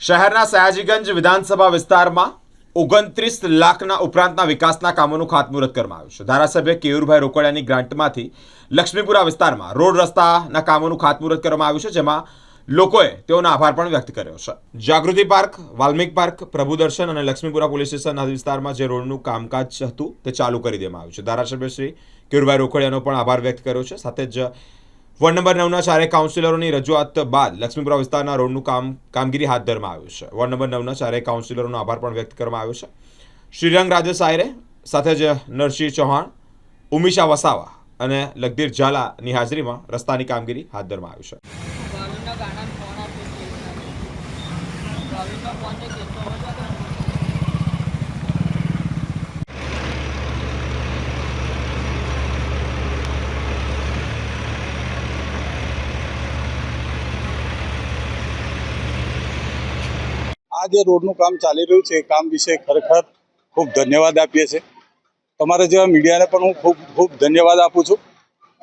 શહેરના સયાજીગંજ વિધાનસભા વિસ્તારમાં ઓગણત્રીસ લાખના ઉપરાંતના વિકાસના કામોનું ખાતમુહૂર્ત કરવામાં આવ્યું છે. ધારાસભ્ય કેયુરભાઈ રોકડિયાની ગ્રાન્ટમાંથી લક્ષ્મીપુરા વિસ્તારમાં રોડ રસ્તાના કામોનું ખાતમુહૂર્ત કરવામાં આવ્યું છે, જેમાં લોકોએ તેઓનો આભાર પણ વ્યક્ત કર્યો છે. જાગૃતિ પાર્ક, વાલ્મિક પાર્ક પ્રભુદર્શન અને લક્ષ્મીપુરા પોલીસ સ્ટેશનના વિસ્તારમાં જે રોડનું કામકાજ હતું તે ચાલુ કરી દેવામાં આવ્યું છે. ધારાસભ્ય શ્રી કેયુરભાઈ રોકડિયાનો પણ આભાર વ્યક્ત કર્યો છે. સાથે જ વોર્ડ નંબર નવના ચારે કાઉન્સિલરોની રજૂઆત બાદ લક્ષ્મીપુરા વિસ્તારના રોડનું કામ, કામગીરી હાથ ધરવામાં આવ્યું છે. વોર્ડ નંબર નવના ચારે કાઉન્સિલરોનો આભાર પણ વ્યક્ત કરવામાં આવ્યો છે. શ્રીરંગ રાજે સાયરે સાથે જ નરસિંહ ચૌહાણ ઉમિશા વસાવા અને લગધીર ઝાલાની હાજરીમાં રસ્તાની કામગીરી હાથ ધરવામાં આવી છે. આ જે રોડનું કામ ચાલી રહ્યું છે, એ કામ વિશે ખરેખર ખૂબ ધન્યવાદ આપીએ છીએ. તમારા જેવા મીડિયાને પણ હું ખૂબ ખૂબ ધન્યવાદ આપું છું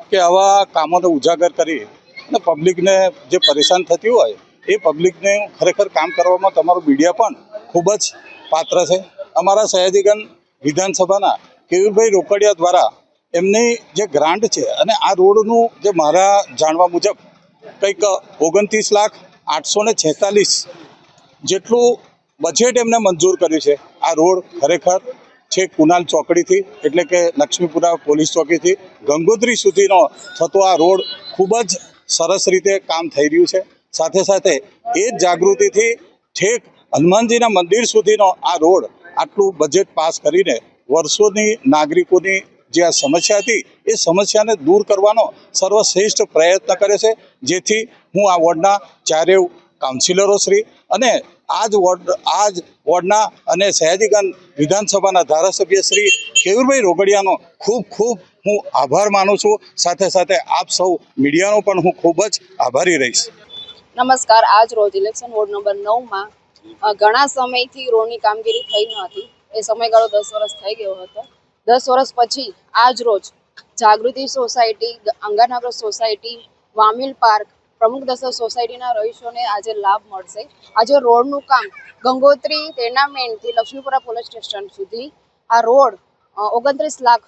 કે આવા કામોને ઉજાગર કરી અને પબ્લિકને જે પરેશાન થતી હોય, એ પબ્લિકને ખરેખર કામ કરવામાં તમારું મીડિયા પણ ખૂબ જ પાત્ર છે. અમારા સયાજીગન વિધાનસભાના કેયુરભાઈ રોકડિયા દ્વારા એમની જે ગ્રાન્ટ છે અને આ રોડનું જે મારા જાણવા મુજબ કંઈક ઓગણત્રીસ લાખ આઠસો ને છેતાલીસ જેટલું બજેટ એમને મંજૂર કર્યું છે. આ રોડ ખરેખર છે કુનાલ ચોકડીથી, એટલે કે લક્ષ્મીપુરા પોલીસ ચોકીથી, ગંગોત્રી સુધીનો થતો આ રોડ ખૂબ જ સરસ રીતે કામ થઈ રહ્યું છે. સાથે સાથે એ જ જાગૃતિથી ઠેક હનુમાનજીના મંદિર સુધીનો આ રોડ આટલું બજેટ પાસ કરીને વર્ષોની નાગરિકોની જે આ સમસ્યા હતી, એ સમસ્યાને દૂર કરવાનો સર્વશ્રેષ્ઠ પ્રયત્ન કરે છે. જેથી હું આ વોર્ડના ચારેય કાઉન્સિલરો શ્રી અને આ જ વોર્ડ આ જ વોર્ડના અને સયાજીગંજ વિધાનસભાના ધારાસભ્ય શ્રી કેયુરભાઈ રોગડિયાનો ખૂબ ખૂબ હું આભાર માનું છું. સાથે સાથે આપ સૌ મીડિયાનો પણ હું ખૂબ જ આભારી રહીશ. નમસ્કાર. આજ રોજ ઇલેક્શન વોર્ડ નંબર નવમાં ઘણા સમયથી રોડની કામગીરી થઈ ન હતી. એ સમયગાળો દસ વર્ષ થઈ ગયો હતો. દસ વર્ષ પછી આજ રોજ Jagruti society, Anganagar society, Vamil park પ્રમુખ દસર સોસાયટીના રહીશોને આજે લાભ મળશે. આજે રોડનું કામ ગંગોત્રી ટેર્નામેન્ટથી લક્ષ્મીપુરા પોલીસ સ્ટેશન સુધી. આ રોડ ઓગણત્રીસ લાખ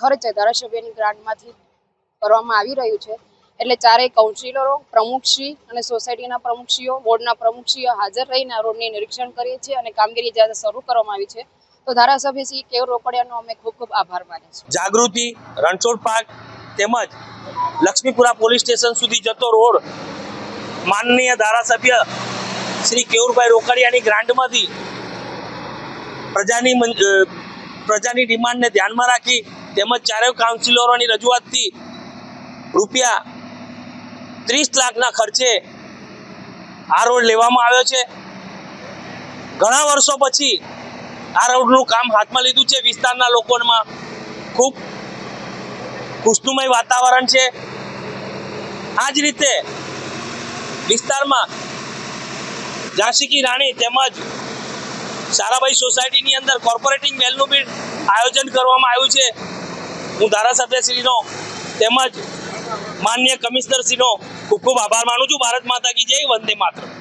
ખર્ચે ધારાસભ્યની ગ્રાન્ટમાંથી કરવામાં આવી રહ્યું છે. એટલે ચારેય કાઉન્સિલરો પ્રમુખશ્રી અને સોસાયટીના પ્રમુખશ્રીઓ, બોર્ડના પ્રમુખશ્રીઓ હાજર રહીને આ રોડની નિરીક્ષણ કરીએ છીએ અને કામગીરી જ્યારે શરૂ કરવામાં આવી છે. તો ધારાસભ્ય શ્રી કેવ રોકડિયાનો અમે ખૂબ ખૂબ આભાર માનીએ જાગૃતિ, રણછોડ પાર્ક તેમજ લક્ષ્મીપુરા પોલીસ સ્ટેશન સુધી જતો રોડ માનનીય ધારાસભ્ય શ્રી કેવુરભાઈ રોકડિયાની ગ્રાન્ટમાંથી પ્રજાની પ્રજાની ડિમાન્ડને ધ્યાનમાં રાખી તેમજ ચારેય કાઉન્સિલરોની રજૂઆતથી રૂપિયા ત્રીસ લાખના ખર્ચે આ રોડ લેવામાં આવ્યો છે. ઘણા વર્ષો પછી આ રોડનું કામ હાથમાં લીધું છે. વિસ્તારના લોકોમાં ખૂબ ખુશનુમય વાતાવરણ છે. આ જ રીતે વિસ્તારમાં ઝાંસી કી રાણી તેમજ સારાભાઈ સોસાયટીની અંદર કોર્પોરેટિંગ મેલનું બી આયોજન કરવામાં આવ્યું છે. હું ધારાસભ્યશ્રીનો તેમજ માન્ય કમિશનરશ્રીનો ખૂબ ખૂબ આભાર માનું છું. ભારત માતા કી જય, વંદે માતરમ.